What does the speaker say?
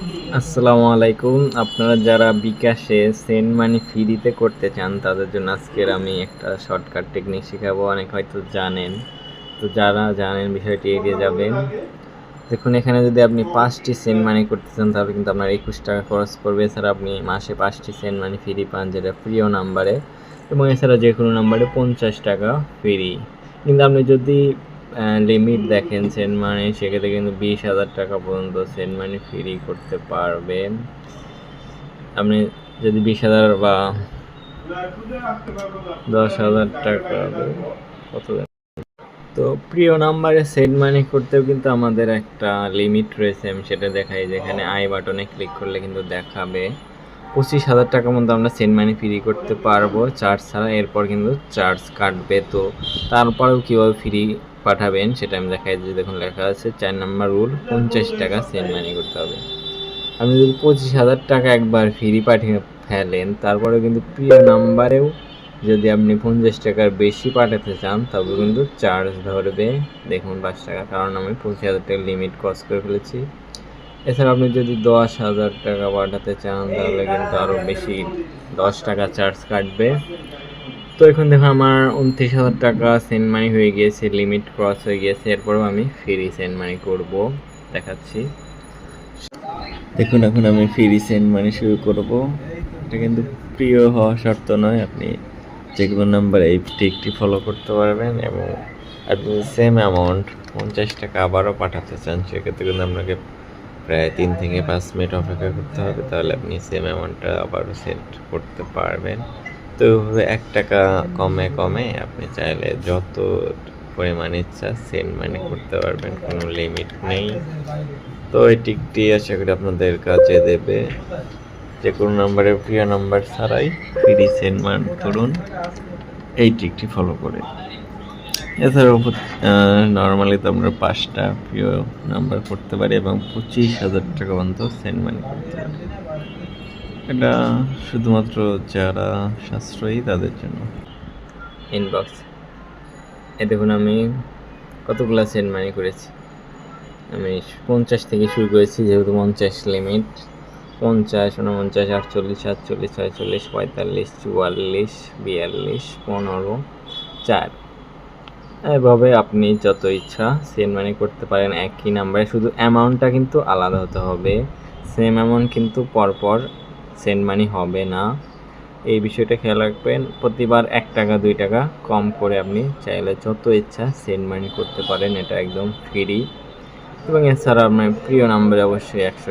আসসালামু আলাইকুম। আপনারা যারা বিকাশে সেন্ড মানি ফ্রিতে করতে চান, তাদের জন্য আজকের আমি একটা শর্টকাট টেকনিক শেখাবো। অনেক হয়তো জানেন। তো যারা জানেন বিষয়টি এগিয়ে যাবেন। দেখুন, এখানে যদি আপনি পাঁচটি সেন্ড মানি করতে চান, তাহলে কিন্তু আপনার একুশ টাকা খরচ পড়বে। এছাড়া আপনি মাসে পাঁচটি সেন্ড মানি ফ্রি পান, যেটা প্রিয় নাম্বারে এবং এছাড়া যে কোনো নাম্বারে পঞ্চাশ টাকা ফ্রি কিন্তু আপনি যদি লিমিট দেখেন সেন্ড মানি সেক্ষেত্রে কিন্তু বিশ হাজার টাকা পর্যন্ত সেন্ড মানি ফ্রি করতে পারবেন আপনি যদি বিশ হাজার বা দশ হাজার টাকা কত তো প্রিয় নাম্বারে সেন্ড মানি করতেও কিন্তু আমাদের একটা লিমিট রয়েছে, আমি সেটা দেখাই। যেখানে আই বাটনে ক্লিক করলে কিন্তু দেখাবে। পঁচিশ হাজার টাকার মধ্যে আমরা সেন্ড মানি ফ্রি করতে পারব। চার্জ ছাড়া এরপর কিন্তু চার্জ কাটবে। তো তারপরেও কীভাবে ফ্রি পাঠাবেন, সেটা আমি দেখাই যে দেখুন, লেখা আছে, চার নাম্বার রুল, পঞ্চাশ টাকা সেন্ড মানি করতে হবে। আপনি যদি পঁচিশ হাজার টাকা একবার ফ্রি পাঠিয়ে ফেলেন তারপরে কিন্তু প্রিয় নাম্বারেও যদি আপনি পঞ্চাশ টাকার বেশি পাঠাতে চান, তবে কিন্তু চার্জ ধরবে। দেখুন, পাঁচ টাকা, কারণ আমি পঁচিশ হাজার টাকা লিমিট ক্রস করে ফেলেছি। এছাড়া আপনি যদি দশ হাজার টাকা পাঠাতে চান, তাহলে কিন্তু আরও বেশি দশ টাকা চার্জ কাটবে। তো এখন দেখুন আমার উনত্রিশ হাজার টাকা সেন্ড মানি হয়ে গিয়েছে লিমিট ক্রস হয়ে গিয়েছে, এরপরেও আমি ফ্রি সেন্ড মানি করব, দেখাচ্ছি। দেখুন, এখন আমি ফ্রি সেন্ড মানি শুরু করব। এটা কিন্তু প্রিয় হওয়া শর্ত নয়, আপনি যে কোনো নাম্বার এই টিকটি ফলো করতে পারবেন এবং আপনি সেম অ্যামাউন্ট পঞ্চাশ টাকা আবারও পাঠাতে চান, সেক্ষেত্রে কিন্তু আপনাকে প্রায় তিন থেকে পাঁচ মিনিট অপেক্ষা করতে হবে, তাহলে আপনি সেম অ্যামাউন্টটা আবারও সেট করতে পারবেন। তো এক টাকা কমে কমে আপনি চাইলে যত পরিমাণ ইচ্ছা সেন্ড মানি করতে পারবেন, কোনো লিমিট নেই। তো এই টিকটি আশা করি আপনাদের কাজে দেবে। যে কোনো নাম্বারে প্রিয় নাম্বার ছাড়াই ফ্রি সেন্ড মান করুন। এই টিকটি ফলো করে। এছাড়াও নর্মালি তো আমরা পাঁচটা প্রিয় নাম্বার করতে পারি এবং পঁচিশ হাজার টাকা পর্যন্ত সেন্ড মানি করতে পারি। এটা শুধুমাত্র যারা সাশ্রয়ী তাদের জন্য। ইনবক্স এ দেখুন, আমি কতগুলো সেন্ড মানি করেছি। আমি পঞ্চাশ থেকে শুরু করেছি, যেহেতু পঞ্চাশ লিমিট পঞ্চাশ, উনপঞ্চাশ, আটচল্লিশ, সাতচল্লিশ, ছয়চল্লিশ, পঁয়তাল্লিশ, চুয়াল্লিশ, বিয়াল্লিশ, পনেরো, চার। এভাবে আপনি যত ইচ্ছা সেন্ড মানি করতে পারেন একই নাম্বারে শুধু অ্যামাউন্টটা কিন্তু আলাদা হতে হবে। সেম অ্যামাউন্ট কিন্তু পরপর সেন্ড মানি হবে না। এই বিষয়টা খেয়াল রাখবেন, প্রতিবার এক টাকা, দুই টাকা কম করে আপনি চাইলে যত ইচ্ছা সেন্ড মানি করতে পারেন, এটা একদম ফ্রি। এবং এছাড়া আপনার প্রিয় নাম্বারে অবশ্যই একশো